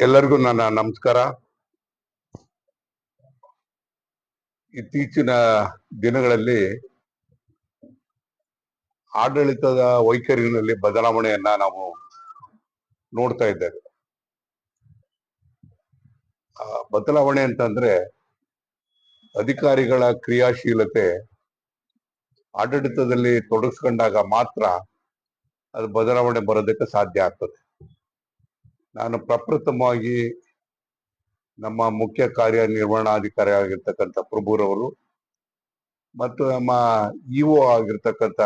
ಎಲ್ಲರಿಗೂ ನನ್ನ ನಮಸ್ಕಾರ. ಇತ್ತೀಚಿನ ದಿನಗಳಲ್ಲಿ ಆಡಳಿತದ ವೈಖರಿನಲ್ಲಿ ಬದಲಾವಣೆಯನ್ನ ನಾವು ನೋಡ್ತಾ ಇದ್ದೇವೆ. ಆ, ಬದಲಾವಣೆ ಅಂತಂದ್ರೆ ಅಧಿಕಾರಿಗಳ ಕ್ರಿಯಾಶೀಲತೆ ಆಡಳಿತದಲ್ಲಿ ತೊಡಗಿಸ್ಕೊಂಡಾಗ ಮಾತ್ರ ಅದು ಬದಲಾವಣೆ ಬರೋದಕ್ಕೆ ಸಾಧ್ಯ ಆಗ್ತದೆ. ನಾನು ಪ್ರಪ್ರಥಮವಾಗಿ ನಮ್ಮ ಮುಖ್ಯ ಕಾರ್ಯನಿರ್ವಹಣಾಧಿಕಾರಿ ಆಗಿರ್ತಕ್ಕಂಥ ಪ್ರಭುರವರು ಮತ್ತು ನಮ್ಮ ಇಒ ಆಗಿರ್ತಕ್ಕಂಥ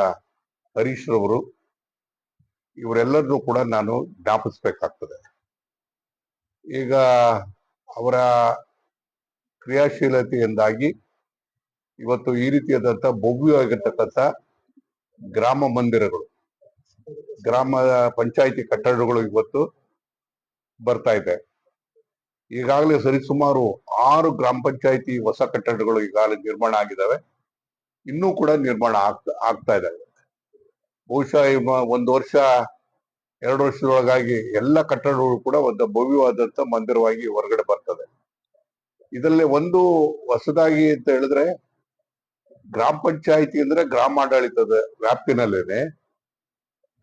ಹರೀಶ್ ರವರು ಇವರೆಲ್ಲರನ್ನೂ ಕೂಡ ನಾನು ಜ್ಞಾಪಿಸ್ಬೇಕಾಗ್ತದೆ. ಈಗ ಅವರ ಕ್ರಿಯಾಶೀಲತೆಯಿಂದಾಗಿ ಇವತ್ತು ಈ ರೀತಿಯಾದಂಥ ಭವ್ಯವಾಗಿರ್ತಕ್ಕಂಥ ಗ್ರಾಮ ಮಂದಿರಗಳು, ಗ್ರಾಮ ಪಂಚಾಯಿತಿ ಕಟ್ಟಡಗಳು ಇವತ್ತು ಬರ್ತಾ ಇದೆ. ಈಗಾಗಲೇ ಸರಿಸುಮಾರು ಆರು ಗ್ರಾಮ ಪಂಚಾಯಿತಿ ಹೊಸ ಕಟ್ಟಡಗಳು ಈಗಾಗಲೇ ನಿರ್ಮಾಣ ಆಗಿದ್ದಾವೆ ಇನ್ನೂ ಕೂಡ ನಿರ್ಮಾಣ ಆಗ್ತಾ ಆಗ್ತಾ ಇದ್ದಾವೆ ಬಹುಶಃ ಒಂದು ವರ್ಷ, ಎರಡು ವರ್ಷದೊಳಗಾಗಿ ಎಲ್ಲ ಕಟ್ಟಡಗಳು ಕೂಡ ಒಂದು ಭವ್ಯವಾದಂತ ಮಂದಿರವಾಗಿ ಹೊರಗಡೆ ಬರ್ತದೆ. ಇದರಲ್ಲಿ ಒಂದು ಹೊಸದಾಗಿ ಅಂತ ಹೇಳಿದ್ರೆ, ಗ್ರಾಮ ಪಂಚಾಯಿತಿ ಅಂದ್ರೆ ಗ್ರಾಮಾಡಳಿತದ ವ್ಯಾಪ್ತಿನಲ್ಲೇನೆ.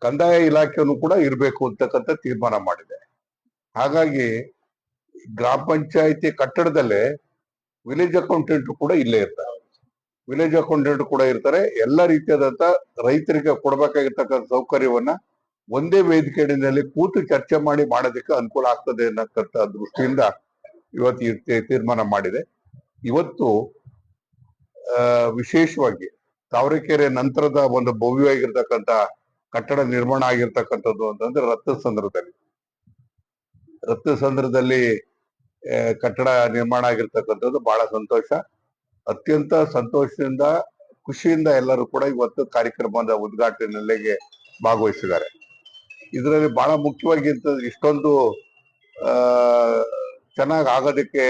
ಕಂದಾಯ ಇಲಾಖೆಯನ್ನು ಕೂಡ ಇರಬೇಕು ಅಂತಕ್ಕಂಥ ತೀರ್ಮಾನ ಮಾಡಿದೆ. ಹಾಗಾಗಿ ಗ್ರಾಮ ಪಂಚಾಯತಿ ಕಟ್ಟಡದಲ್ಲೇ ವಿಲೇಜ್ ಅಕೌಂಟೆಂಟ್ ಕೂಡ ಇಲ್ಲೇ ಇರ್ತಾರೆ. ವಿಲೇಜ್ ಅಕೌಂಟೆಂಟ್ ಕೂಡ ಇರ್ತಾರೆ. ಎಲ್ಲ ರೀತಿಯಾದಂತ ರೈತರಿಗೆ ಕೊಡಬೇಕಾಗಿರ್ತಕ್ಕಂಥ ಸೌಕರ್ಯವನ್ನ ಒಂದೇ ವೇದಿಕೆಯಲ್ಲಿ ಕೂತು ಚರ್ಚೆ ಮಾಡಿ ಮಾಡೋದಕ್ಕೆ ಅನುಕೂಲ ಆಗ್ತದೆ ಅನ್ನತಕ್ಕಂಥ ದೃಷ್ಟಿಯಿಂದ ಇವತ್ತು ತೀರ್ಮಾನ ಮಾಡಿದೆ. ಇವತ್ತು ವಿಶೇಷವಾಗಿ ತಾವರೆಕೆರೆ ನಂತರದ ಒಂದು ಭವ್ಯವಾಗಿರ್ತಕ್ಕಂಥ ಕಟ್ಟಡ ನಿರ್ಮಾಣ ಆಗಿರ್ತಕ್ಕಂಥದ್ದು ಅಂತಂದ್ರೆ ರತ್ನಸಂದ್ರದಲ್ಲಿ ರತ್ನಸಂದ್ರದಲ್ಲಿ ಸಂದ್ರದಲ್ಲಿ ಕಟ್ಟಡ ನಿರ್ಮಾಣ ಆಗಿರ್ತಕ್ಕಂಥದ್ದು ಬಹಳ ಸಂತೋಷ. ಅತ್ಯಂತ ಸಂತೋಷದಿಂದ, ಖುಷಿಯಿಂದ ಎಲ್ಲರೂ ಕೂಡ ಇವತ್ತು ಕಾರ್ಯಕ್ರಮದ ಉದ್ಘಾಟನೆಗೆ ಭಾಗವಹಿಸಿದ್ದಾರೆ. ಇದರಲ್ಲಿ ಬಹಳ ಮುಖ್ಯವಾಗಿ ಇಷ್ಟೊಂದು ಚೆನ್ನಾಗಿ ಆಗೋದಕ್ಕೆ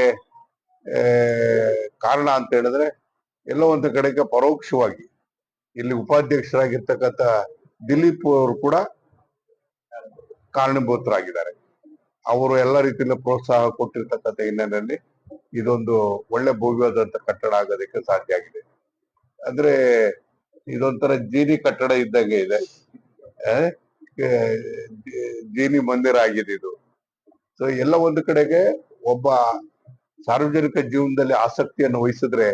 ಕಾರಣ ಅಂತ ಹೇಳಿದ್ರೆ, ಎಲ್ಲೋ ಒಂದು ಕಡೆಗೆ ಪರೋಕ್ಷವಾಗಿ ಇಲ್ಲಿ ಉಪಾಧ್ಯಕ್ಷರಾಗಿರ್ತಕ್ಕಂಥ ದಿಲೀಪ್ ಅವರು ಕೂಡ ಕಾರಣಭೂತರಾಗಿದ್ದಾರೆ. ಅವರು ಎಲ್ಲ ರೀತಿಯಿಂದ ಪ್ರೋತ್ಸಾಹ ಕೊಟ್ಟಿರ್ತಕ್ಕಂಥ ಹಿನ್ನೆಲೆಯಲ್ಲಿ ಇದೊಂದು ಒಳ್ಳೆ ಭವ್ಯವಾದಂತ ಕಟ್ಟಡ ಆಗೋದಕ್ಕೆ ಸಾಧ್ಯ ಆಗಿದೆ. ಅಂದ್ರೆ ಇದೊಂಥರ ಜೀನಿ ಕಟ್ಟಡ ಇದ್ದಂಗೆ ಇದೆ. ಜೀನಿ ಮಂದಿರ ಆಗಿದೆ ಇದು. ಸೊ ಎಲ್ಲ ಒಂದು ಕಡೆಗೆ ಒಬ್ಬ ಸಾರ್ವಜನಿಕ ಜೀವನದಲ್ಲಿ ಆಸಕ್ತಿಯನ್ನು ವಹಿಸಿದ್ರೆ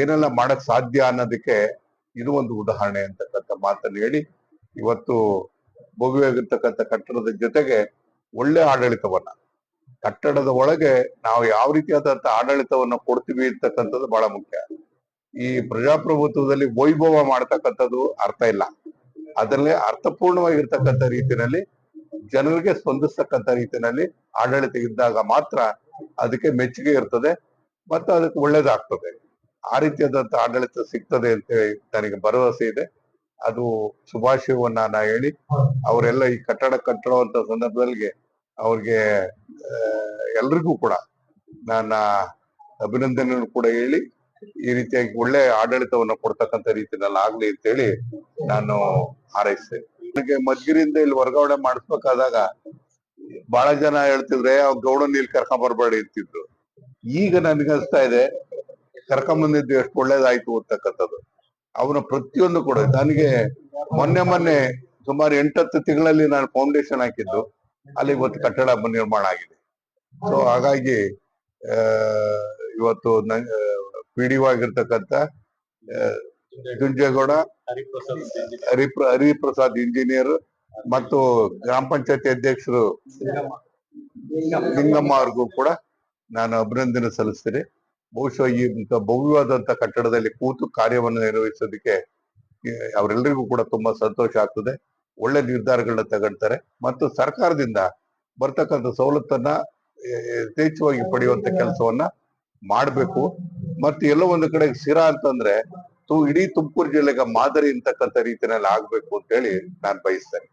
ಏನೆಲ್ಲ ಮಾಡಕ್ ಸಾಧ್ಯ ಅನ್ನೋದಕ್ಕೆ ಇದು ಒಂದು ಉದಾಹರಣೆ ಅಂತಕ್ಕಂಥ ಮಾತನ್ನು ಹೇಳಿ ಇವತ್ತು ಭವ್ಯವಾಗಿರ್ತಕ್ಕಂಥ ಕಟ್ಟಡದ ಜೊತೆಗೆ ಒಳ್ಳೆ ಆಡಳಿತವನ್ನ. ಕಟ್ಟಡದ ಒಳಗೆ ನಾವು ಯಾವ ರೀತಿಯಾದಂತ ಆಡಳಿತವನ್ನ ಕೊಡ್ತೀವಿ ಅಂತಕ್ಕಂಥದ್ದು ಬಹಳ ಮುಖ್ಯ. ಈ ಪ್ರಜಾಪ್ರಭುತ್ವದಲ್ಲಿ ವೈಭವ ಮಾಡ್ತಕ್ಕಂಥದ್ದು ಅರ್ಥ ಇಲ್ಲ. ಅದರಲ್ಲಿ ಅರ್ಥಪೂರ್ಣವಾಗಿರ್ತಕ್ಕಂಥ ರೀತಿಯಲ್ಲಿ ಜನರಿಗೆ ಸ್ಪಂದಿಸ್ತಕ್ಕಂಥ ರೀತಿಯಲ್ಲಿ ಆಡಳಿತ ಇದ್ದಾಗ ಮಾತ್ರ ಅದಕ್ಕೆ ಮೆಚ್ಚುಗೆ ಇರ್ತದೆ, ಮತ್ತು ಅದಕ್ಕೆ ಒಳ್ಳೇದಾಗ್ತದೆ. ಆ ರೀತಿಯಾದಂಥ ಆಡಳಿತ ಸಿಗ್ತದೆ ಅಂತ ನನಗೆ ಭರವಸೆ ಇದೆ. ಅದು ಶುಭಾಶಯವನ್ನ ನಾ ಹೇಳಿ ಅವರೆಲ್ಲ ಈ ಕಟ್ಟಡ ಕಟ್ಟುವಂತ ಸಂದರ್ಭದಲ್ಲಿ ಅವ್ರಿಗೆ ಎಲ್ರಿಗೂ ಕೂಡ ನನ್ನ ಅಭಿನಂದನೆ ಕೂಡ ಹೇಳಿ ಈ ರೀತಿಯಾಗಿ ಒಳ್ಳೆ ಆಡಳಿತವನ್ನ ಕೊಡ್ತಕ್ಕಂಥ ರೀತಿಯಲ್ಲಿ ಆಗ್ಲಿ ಅಂತ ಹೇಳಿ ನಾನು ಹಾರೈಸ್ತೇನೆ. ನನಗೆ ಇಲ್ಲಿ ವರ್ಗಾವಣೆ ಮಾಡಿಸ್ಬೇಕಾದಾಗ ಬಹಳ ಜನ ಹೇಳ್ತಿದ್ರೆ ಅವ್ ಗೌಡನ್ ಇಲ್ಲಿ ಕರ್ಕೊಂಡ್ ಬರ್ಬೇಡಿ ಅಂತಿದ್ರು. ಈಗ ನನ್ಗೆ ಅನಿಸ್ತಾ ಇದೆ ಕರ್ಕೊಂಡ್ ಬಂದಿದ್ದು ಎಷ್ಟು ಒಳ್ಳೇದಾಯ್ತು ಅಂತಕ್ಕಂಥದ್ದು. ಅವನ ಪ್ರತಿಯೊಂದು ಕೂಡ ನನಗೆ ಮೊನ್ನೆ ಮೊನ್ನೆ ಸುಮಾರು ಎಂಟತ್ತು ತಿಂಗಳಲ್ಲಿ ನಾನು ಫೌಂಡೇಶನ್ ಹಾಕಿದ್ದು. ಅಲ್ಲಿ ಇವತ್ತು ಕಟ್ಟಡ ನಿರ್ಮಾಣ ಆಗಿದೆ. ಸೊ ಹಾಗಾಗಿ ಇವತ್ತು ಪಿ ಡಿ ಗುಂಜೇಗೌಡ ಹರಿಪ್ರ, ಹರಿಪ್ರಸಾದ್ ಇಂಜಿನಿಯರ್ ಮತ್ತು ಗ್ರಾಮ ಪಂಚಾಯತಿ ಅಧ್ಯಕ್ಷರು ಲಿಂಗಮ್ಮ ಅವ್ರಿಗೂ ಕೂಡ ನಾನು ಅಭಿನಂದನೆ ಸಲ್ಲಿಸ್ತೇನೆ. ಬಹುಶಃ ಈ ಭವ್ಯವಾದಂತ ಕಟ್ಟಡದಲ್ಲಿ ಕೂತು ಕಾರ್ಯವನ್ನು ನಿರ್ವಹಿಸೋದಕ್ಕೆ ಅವರೆಲ್ಲರಿಗೂ ಕೂಡ ತುಂಬಾ ಸಂತೋಷ ಆಗ್ತದೆ. ಒಳ್ಳೆ ನಿರ್ಧಾರಗಳನ್ನ ತಗೊಳ್ತಾರೆ ಮತ್ತು ಸರ್ಕಾರದಿಂದ ಬರ್ತಕ್ಕಂತ ಸವಲತ್ತನ್ನ ಯಥೇಚ್ಛವಾಗಿ ಪಡೆಯುವಂತ ಕೆಲಸವನ್ನ ಮಾಡಬೇಕು. ಮತ್ತು ಎಲ್ಲೋ ಒಂದು ಕಡೆ ಸಿರಾ ಅಂತಂದ್ರೆ ತು- ಇಡೀ ತುಮಕೂರು ಜಿಲ್ಲೆಗೆ ಮಾದರಿ ಅಂತಕ್ಕಂಥ ರೀತಿಯಲ್ಲಿ ಆಗ್ಬೇಕು ಅಂತ ಹೇಳಿ ನಾನು ಬಯಸ್ತೇನೆ.